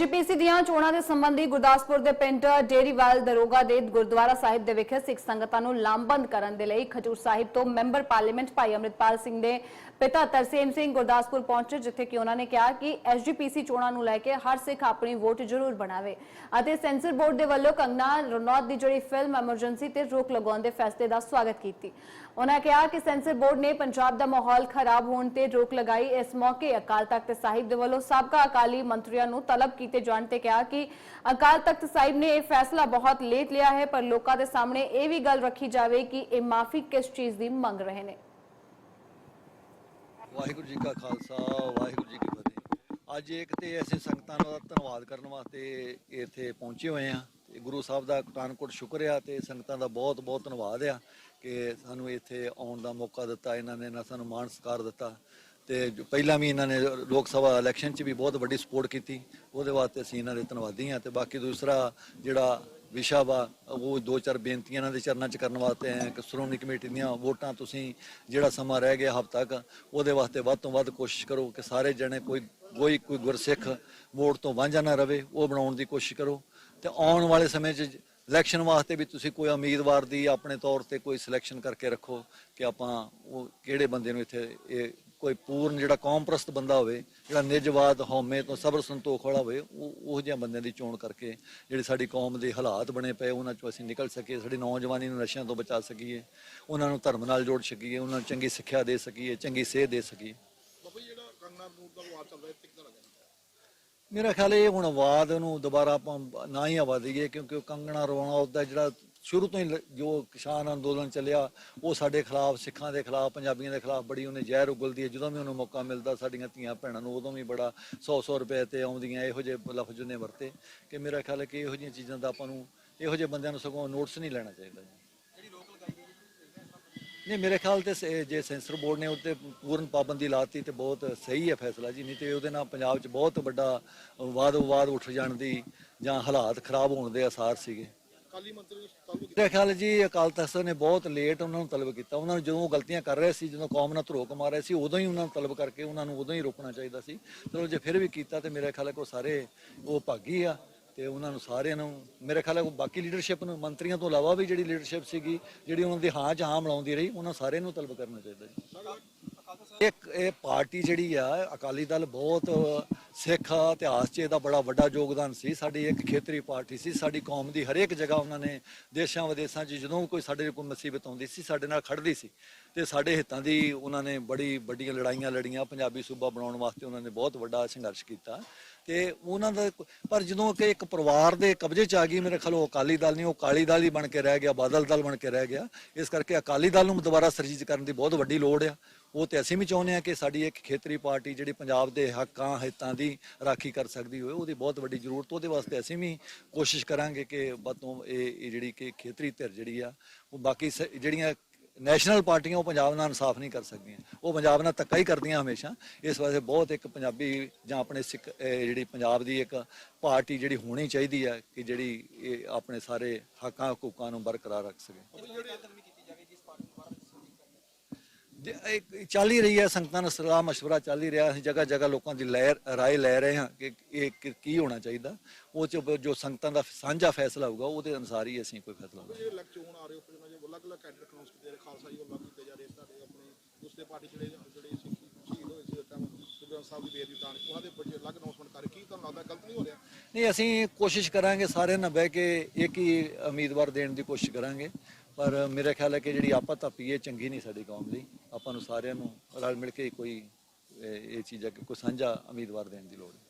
SGPC ਦੀਆਂ ਚੋਣਾਂ ਦੇ ਸੰਬੰਧੀ ਗੁਰਦਾਸਪੁਰ ਦੇ ਪਿੰਡ ਡੇਰੀਵਾਲ ਦਰੋਗਾ ਦੇ ਗੁਰਦੁਆਰਾ ਸਾਹਿਬ ਦੇ ਵਿਖੇ ਸਿੱਖ ਸੰਗਤਾਂ ਨੂੰ ਲਾਮਬੰਦ ਕਰਨ ਦੇ ਲਈ ਖਜੂਰ ਸਾਹਿਬ ਤੋਂ ਮੈਂਬਰ ਪਾਰਲੀਮੈਂਟ ਭਾਈ ਅਮਰਿਤਪਾਲ ਸਿੰਘ ਦੇ ਪਿਤਾ ਤਰਸੇਮ ਸਿੰਘ ਗੁਰਦਾਸਪੁਰ ਪਹੁੰਚੇ, ਜਿੱਥੇ ਕਿ ਉਹਨਾਂ ਨੇ ਕਿਹਾ ਕਿ ਐਸਜੀਪੀਸੀ ਚੋਣਾਂ ਨੂੰ ਲੈ ਕੇ ਹਰ ਸਿੱਖ ਆਪਣੀ ਵੋਟ ਜ਼ਰੂਰ ਬਣਾਵੇ ਅਤੇ ਸੈਂਸਰ ਬੋਰਡ ਦੇ ਵੱਲੋਂ ਕੰਗਨਾ ਰਣੌਤ ਦੀ ਜਿਹੜੀ ਫਿਲਮ ਐਮਰਜੈਂਸੀ ਤੇ ਰੋਕ ਲਗਾਉਣ ਦੇ ਫੈਸਲੇ ਦਾ ਸਵਾਗਤ ਕੀਤੀ। ਉਹਨਾਂ ਕਿਹਾ ਕਿ ਸੈਂਸਰ ਬੋਰਡ ਨੇ ਪੰਜਾਬ ਦਾ ਮਾਹੌਲ ਖਰਾਬ ਹੋਣ ਤੇ ਰੋਕ ਲਗਾਈ। ਇਸ ਮੌਕੇ ਅਕਾਲ ਤਖਤ ਸਾਹਿਬ ਦੇ ਵੱਲੋਂ ਸਾਬਕਾ ਅਕਾਲੀ ਮੰਤਰੀਆਂ ਨੂੰ ਤਲਬ ਕੀਤੇ ਜਾਣ ਤੇ ਕਿਹਾ ਕਿ ਅਕਾਲ ਤਖਤ ਸਾਹਿਬ ਨੇ ਇਹ ਫੈਸਲਾ ਬਹੁਤ ਲੇਟ ਲਿਆ ਹੈ, ਪਰ ਲੋਕਾਂ ਦੇ ਸਾਹਮਣੇ ਇਹ ਵੀ ਗੱਲ ਰੱਖੀ ਜਾਵੇ ਕਿ ਇਹ ਮਾਫੀ ਕਿਸ ਚੀਜ਼ ਦੀ ਮੰਗ ਰਹੇ ਨੇ। ਵਾਹਿਗੁਰੂ ਜੀ ਕਾ ਖਾਲਸਾ, ਵਾਹਿਗੁਰੂ ਜੀ ਕੀ ਫਤਿਹ। ਅੱਜ ਇੱਕ ਤੇ ਅਸੀਂ ਸੰਗਤਾਂ ਦਾ ਧੰਨਵਾਦ ਕਰਨ ਵਾਸਤੇ ਇੱਥੇ ਪਹੁੰਚੇ ਹੋਏ ਆ ਤੇ ਗੁਰੂ ਸਾਹਿਬ ਦਾ ਕਾਨਕੋਟ ਸ਼ੁਕਰ ਆ ਤੇ ਸੰਗਤਾਂ ਦਾ ਬਹੁਤ ਬਹੁਤ ਧੰਨਵਾਦ ਆ ਕਿ ਸਾਨੂੰ ਇੱਥੇ ਆਉਣ ਦਾ ਮੌਕਾ ਦਿੱਤਾ, ਇਹਨਾਂ ਨੇ ਨਾ ਸਾਨੂੰ ਮਾਣ ਸਤਿਕਾਰ ਦਿੱਤਾ। ਤੇ ਪਹਿਲਾਂ ਵੀ ਇਹਨਾਂ ਨੇ ਲੋਕ ਸਭਾ ਇਲੈਕਸ਼ਨ 'ਚ ਵੀ ਬਹੁਤ ਵੱਡੀ ਸਪੋਰਟ ਕੀਤੀ। ਉਹਦੇ ਵਾਸਤੇ ਅਸੀਂ ਇਹਨਾਂ ਦੇ ਧੰਨਵਾਦੀ ਹਾਂ ਤੇ ਬਾਕੀ ਦੂਸਰਾ ਜਿਹੜਾ ਵਿਸ਼ਾ ਵਾ, ਉਹ ਦੋ ਚਾਰ ਬੇਨਤੀਆਂ ਇਹਨਾਂ ਦੇ ਚਰਨਾਂ 'ਚ ਕਰਨ ਵਾਸਤੇ ਆਏ ਕਿ ਸ਼੍ਰੋਮਣੀ ਕਮੇਟੀ ਦੀਆਂ ਵੋਟਾਂ ਤੁਸੀਂ ਜਿਹੜਾ ਸਮਾਂ ਰਹਿ ਗਿਆ ਹਫ਼ਤਾ ਤੱਕ ਉਹਦੇ ਵਾਸਤੇ ਵੱਧ ਤੋਂ ਵੱਧ ਕੋਸ਼ਿਸ਼ ਕਰੋ ਕਿ ਸਾਰੇ ਜਣੇ ਕੋਈ ਕੋਈ ਕੋਈ ਗੁਰਸਿੱਖ ਵੋਟ ਤੋਂ ਵਾਂਝਾ ਨਾ ਰਵੇ, ਉਹ ਬਣਾਉਣ ਦੀ ਕੋਸ਼ਿਸ਼ ਕਰੋ। ਤੇ ਆਉਣ ਵਾਲੇ ਸਮੇਂ 'ਚ ਇਲੈਕਸ਼ਨ ਵਾਸਤੇ ਵੀ ਤੁਸੀਂ ਕੋਈ ਉਮੀਦਵਾਰ ਦੀ ਆਪਣੇ ਤੌਰ ਤੇ ਕੋਈ ਸਿਲੈਕਸ਼ਨ ਕਰਕੇ ਰੱਖੋ ਕਿ ਆਪਾਂ ਉਹ ਕਿਹੜੇ ਬੰਦੇ ਨੂੰ ਇੱਥੇ ਇਹ ਕੋਈ ਪੂਰਨ ਜਿਹੜਾ ਕੌਮਪ੍ਰਸਤ ਬੰਦਾ ਹੋਵੇ ਜਿਹੜਾ ਨਿਜਵਾਦ ਹਉਮੈ ਤੋਂ ਸਬਰ ਸੰਤੋਖ ਵਾਲਾ ਹੋਵੇ ਉਹ ਉਹ ਜਿਹੇ ਬੰਦਿਆਂ ਦੀ ਚੋਣ ਕਰਕੇ ਜਿਹੜੀ ਸਾਡੀ ਕੌਮ ਦੇ ਹਾਲਾਤ ਬਣੇ ਪਏ ਉਹਨਾਂ ਚੋਂ ਅਸੀਂ ਨਿਕਲ ਸਕੀਏ ਸਾਡੀ ਨੌਜਵਾਨੀ ਨੂੰ ਨਸ਼ਿਆਂ ਤੋਂ ਬਚਾ ਸਕੀਏ ਉਹਨਾਂ ਨੂੰ ਧਰਮ ਨਾਲ ਜੋੜ ਸਕੀਏ ਉਹਨਾਂ ਨੂੰ ਚੰਗੀ ਸਿੱਖਿਆ ਦੇ ਸਕੀਏ ਚੰਗੀ ਸੇਧ ਦੇ ਸਕੀਏ। ਬਾਬਾ ਜਿਹੜਾ ਕੰਗਨਾ ਰਣੌਤ ਦਾ ਵਿਵਾਦ ਚੱਲ ਰਿਹਾ ਕਿਦਾਂ ਲੱਗਦਾ ਮੇਰਾ ਖਿਆਲ ਇਹ ਹੁਣ ਆਵਾਜ਼ ਨੂੰ ਦੁਬਾਰਾ ਆਪਾਂ ਨਾ ਹੀ ਆਵਾ ਦਈਏ ਕਿਉਂਕਿ ਉਹ ਕੰਗਣਾ ਰਵਾਉਣਾ ਉਹਦਾ ਜਿਹੜਾ ਸ਼ੁਰੂ ਤੋਂ ਹੀ ਲ- ਜੋ ਕਿਸਾਨ ਅੰਦੋਲਨ ਚੱਲਿਆ, ਉਹ ਸਾਡੇ ਖਿਲਾਫ, ਸਿੱਖਾਂ ਦੇ ਖਿਲਾਫ, ਪੰਜਾਬੀਆਂ ਦੇ ਖਿਲਾਫ ਬੜੀ ਉਹਨੇ ਜ਼ਹਿਰ ਉਗਲਦੀ ਹੈ। ਜਦੋਂ ਵੀ ਉਹਨੂੰ ਮੌਕਾ ਮਿਲਦਾ, ਸਾਡੀਆਂ ਧੀਆਂ ਭੈਣਾਂ ਨੂੰ ਉਦੋਂ ਵੀ ਬੜਾ 100-100 ਰੁਪਏ ਤੇ ਆਉਂਦੀਆਂ, ਇਹੋ ਜਿਹੇ ਲਫ਼ਜ਼ ਉਹਨੇ ਵਰਤੇ ਕਿ ਮੇਰਾ ਖਿਆਲ ਹੈ ਕਿ ਇਹੋ ਜਿਹੀਆਂ ਚੀਜ਼ਾਂ ਦਾ ਆਪਾਂ ਨੂੰ, ਇਹੋ ਜਿਹੇ ਬੰਦਿਆਂ ਨੂੰ ਸਗੋਂ ਨੋਟਿਸ ਨਹੀਂ ਲੈਣਾ ਚਾਹੀਦਾ ਨਹੀਂ, ਮੇਰੇ ਖਿਆਲ ਤੇ ਸ- ਜੇ ਸੈਂਸਰ ਬੋਰਡ ਨੇ ਉੱਤੇ ਪੂਰਨ ਪਾਬੰਦੀ ਲਾਤੀ ਤੇ ਬਹੁਤ ਸਹੀ ਹੈ ਫੈਸਲਾ ਜੀ, ਨਹੀਂ ਤੇ ਉਹਦੇ ਨਾਲ ਪੰਜਾਬ 'ਚ ਬਹੁਤ ਵੱਡਾ ਵਾਦ ਵਿਵਾਦ ਉੱਠ ਜਾਣ ਦੀ ਜਾਂ ਹਾਲਾਤ ਖਰਾਬ ਹੋਣ ਦੇ ਆਸਾਰ ਸੀਗੇ। ਕਾਲੀ ਮੰਤਰੀ ਨੂੰ ਤਲਬ ਕੀਤਾ ਮੇਰੇ ਖਿਆਲ ਜੀ ਅਕਾਲ ਤਖਤ ਸਾਹਿਬ ਨੇ ਬਹੁਤ ਲੇਟ ਉਹਨਾਂ ਨੂੰ ਤਲਬ ਕੀਤਾ। ਉਹਨਾਂ ਨੂੰ ਜਦੋਂ ਉਹ ਗਲਤੀਆਂ ਕਰ ਰਹੇ ਸੀ ਜਦੋਂ ਕੌਮ ਨਾਲ ਧਰੋਕ ਮਾਰ ਰਹੇ ਸੀ ਉਦੋਂ ਹੀ ਉਹਨਾਂ ਨੂੰ ਤਲਬ ਕਰਕੇ ਉਹਨਾਂ ਨੂੰ ਉਦੋਂ ਹੀ ਰੋਕਣਾ ਚਾਹੀਦਾ ਸੀ। ਚਲੋ ਜੇ ਫਿਰ ਵੀ ਕੀਤਾ ਤੇ ਮੇਰੇ ਖਿਆਲ ਹੈ ਕਿ ਸਾਰੇ ਉਹ ਭਾਗੀ ਆ ਤੇ ਉਹਨਾਂ ਨੂੰ ਸਾਰਿਆਂ ਨੂੰ ਮੇਰੇ ਖਿਆਲ ਹੈ ਉਹ ਬਾਕੀ ਲੀਡਰਸ਼ਿਪ ਨੂੰ ਮੰਤਰੀਆਂ ਤੋਂ ਇਲਾਵਾ ਵੀ ਜਿਹੜੀ ਲੀਡਰਸ਼ਿਪ ਸੀਗੀ ਜਿਹੜੀ ਉਹਨਾਂ ਦੀ ਹਾਂ 'ਚ ਹਾਂ ਮਿਲਾਉਂਦੀ ਰਹੀ ਉਹਨਾਂ ਸਾਰਿਆਂ ਨੂੰ ਤਲਬ ਕਰਨਾ ਚਾਹੀਦਾ ਜੀ। ਇੱਕ ਇਹ ਪਾਰਟੀ ਜਿਹੜੀ ਆ, ਅਕਾਲੀ ਦਲ ਬਹੁਤ ਸਿੱਖ ਇਤਿਹਾਸ 'ਚ ਇਹਦਾ ਬੜਾ ਵੱਡਾ ਯੋਗਦਾਨ ਸੀ। ਸਾਡੀ ਇੱਕ ਖੇਤਰੀ ਪਾਰਟੀ ਸੀ, ਸਾਡੀ ਕੌਮ ਦੀ ਹਰੇਕ ਜਗ੍ਹਾ ਉਹਨਾਂ ਨੇ ਦੇਸ਼ਾਂ ਵਿਦੇਸ਼ਾਂ 'ਚ ਜਦੋਂ ਵੀ ਕੋਈ ਸਾਡੇ ਕੋਈ ਮੁਸੀਬਤ ਆਉਂਦੀ ਸੀ, ਸਾਡੇ ਨਾਲ ਖੜਦੀ ਸੀ। ਤੇ ਸਾਡੇ ਹਿੱਤਾਂ ਦੀ ਉਹਨਾਂ ਨੇ ਬੜੀ ਵੱਡੀਆਂ ਲੜਾਈਆਂ ਲੜੀਆਂ, ਪੰਜਾਬੀ ਸੂਬਾ ਬਣਾਉਣ ਵਾਸਤੇ ਉਹਨਾਂ ਨੇ ਬਹੁਤ ਵੱਡਾ ਸੰਘਰਸ਼ ਕੀਤਾ। ਤੇ ਉਹਨਾਂ ਦਾ ਪਰ ਜਦੋਂ ਕਿ ਇੱਕ ਪਰਿਵਾਰ ਦੇ ਕਬਜ਼ੇ 'ਚ ਆ ਗਈ, ਮੇਰੇ ਖਿਆਲ ਉਹ ਅਕਾਲੀ ਦਲ ਨਹੀਂ, ਉਹ ਕਾਲੀ ਦਲ ਹੀ ਬਣ ਕੇ ਰਹਿ ਗਿਆ, ਬਾਦਲ ਦਲ ਬਣ ਕੇ ਰਹਿ ਗਿਆ। ਇਸ ਕਰਕੇ ਅਕਾਲੀ ਦਲ ਨੂੰ ਦੁਬਾਰਾ ਸਰਜੀਤ ਕਰਨ ਦੀ ਬਹੁਤ ਵੱਡੀ ਲੋੜ ਆ। ਉਹ ਤੇ ਅਸੀਂ ਵੀ ਚਾਹੁੰਦੇ ਆ ਕਿ ਸਾਡੀ ਇੱਕ ਖੇਤਰੀ ਪਾਰਟੀ ਜਿਹੜੀ ਪੰਜਾਬ ਦੇ ਹੱਕਾਂ, ਹਿੱਤਾਂ ਦੀ ਰਾਖੀ ਕਰ ਸਕਦੀ ਹੋਵੇ, ਉਹਦੀ ਬਹੁਤ ਵੱਡੀ ਜ਼ਰੂਰਤ, ਉਹਦੇ ਵਾਸਤੇ ਅਸੀਂ ਵੀ ਕੋਸ਼ਿਸ਼ ਕਰਾਂਗੇ ਕਿ ਬਤੋਂ ਇਹ ਇਹ ਜਿਹੜੀ ਕਿ ਖੇਤਰੀ ਧਿਰ ਜਿਹੜੀ ਆ, ਉਹ ਬਾਕੀ ਸ- ਜਿਹੜੀਆਂ ਨੈਸ਼ਨਲ ਪਾਰਟੀਆਂ ਉਹ ਪੰਜਾਬ ਨਾਲ ਇਨਸਾਫ ਨਹੀਂ ਕਰ ਸਕਦੀਆਂ। ਉਹ ਪੰਜਾਬ ਨਾਲ ਧੱਕਾ ਹੀ ਕਰਦੀਆਂ ਹਮੇਸ਼ਾ। ਇਸ ਵਾਸਤੇ ਬਹੁਤ ਇੱਕ ਪੰਜਾਬੀ ਜਾਂ ਆਪਣੇ ਸਿੱਖ ਜਿਹੜੀ ਪੰਜਾਬ ਦੀ ਇੱਕ ਪਾਰਟੀ ਜਿਹੜੀ ਹੋਣੀ ਚਾਹੀਦੀ ਹੈ ਕਿ ਜਿਹੜੀ ਇਹ ਆਪਣੇ ਸਾਰੇ ਹੱਕਾਂ, ਹਕੂਕਾਂ ਨੂੰ ਬਰਕਰਾਰ ਰੱਖ ਸਕੇ। ਚੱਲ ਹੀ ਰਹੀ ਹੈ ਸੰਗਤਾਂ ਨਾਲ ਸਲਾਹ مشورہ ਚੱਲ ਹੀ ਰਿਹਾ ਅਸੀਂ ਜਗ੍ਹਾ ਜਗ੍ਹਾ ਲੋਕਾਂ ਦੀ ਲੈ ਰਾਏ ਲੈ ਰਹੇ ਹਾਂ ਕਿ ਇਹ ਕੀ- ਕੀ ਹੋਣਾ ਚਾਹੀਦਾ ਉਹ ਚ ਜੋ ਸੰਗਤਾਂ ਦਾ ਸਾਂਝਾ ਫੈਸਲਾ ਹੋਊਗਾ ਉਹਦੇ ਅਨੁਸਾਰ ਹੀ ਅਸੀਂ ਕੋਈ ਫੈਸਲਾ ਲਵਾਂਗੇ ਜਿਹੜੇ ਇਲੈਕਟ ਚੋਣ ਆ ਰਹੇ ਹੋ ਫਿਰ ਜੇ ਅਲੱਗ-ਅਲੱਗ ਕੈਂਡੀਡੇਟ ਅਨਾਉਂਸ ਕੀਤੇ ਜਾ ਰਹੇ ਖਾਲਸਾ ਜੀ ਵੱਲੋਂ ਕੀਤੇ ਜਾ ਰਹੇ ਤੁਹਾਡੇ ਆਪਣੇ ਦੂਸਰੇ ਪਾਰਟੀ ਜਿਹੜੇ ਜਿਹੜੇ ਸਿੱਖੀ ਸ਼ਹੀਦ ਹੋਏ ਸੀ ਉਸ ਟਾਈਮ ਗੁਰੂ ਗ੍ਰੰਥ ਸਾਹਿਬ ਦੀ ਬੇਅਦਬੀ ਤਾਂ ਉਹਨਾਂ ਦੇ ਬੱਚੇ ਅਲੱਗ ਅਨਾਉਂਸਮੈਂਟ ਕਰ ਕੀ ਤੁਹਾਨੂੰ ਲੱਗਦਾ ਗਲਤ ਨਹੀਂ ਹੋ ਰਿਹਾ ਨਹੀਂ ਅਸੀਂ ਕੋਸ਼ਿਸ਼ ਕਰਾਂਗੇ ਸਾਰਿਆਂ ਨਾਲ ਬਹਿ ਕੇ ਇੱਕ ਹੀ ਉਮੀਦਵਾਰ ਦੇਣ ਦੀ ਕੋਸ਼ਿਸ਼ ਕਰਾਂਗੇ ਪਰ ਮੇਰਾ ਖਿਆਲ ਹੈ ਕਿ ਜਿਹੜੀ ਆਪਾ ਧੱਪੀ ਇਹ ਚੰਗੀ ਨਹੀਂ ਸਾਡੀ ਕੌਮ ਲਈ ਆਪਾਂ ਨੂੰ ਸਾਰਿਆਂ ਨੂੰ ਰਲ ਮਿਲ ਕੇ ਕੋਈ, ਇਹ ਇਹ ਚੀਜ਼ਾਂ ਕੋਈ ਸਾਂਝਾ ਉਮੀਦਵਾਰ ਦੇਣ ਦੀ ਲੋੜ ਹੈ।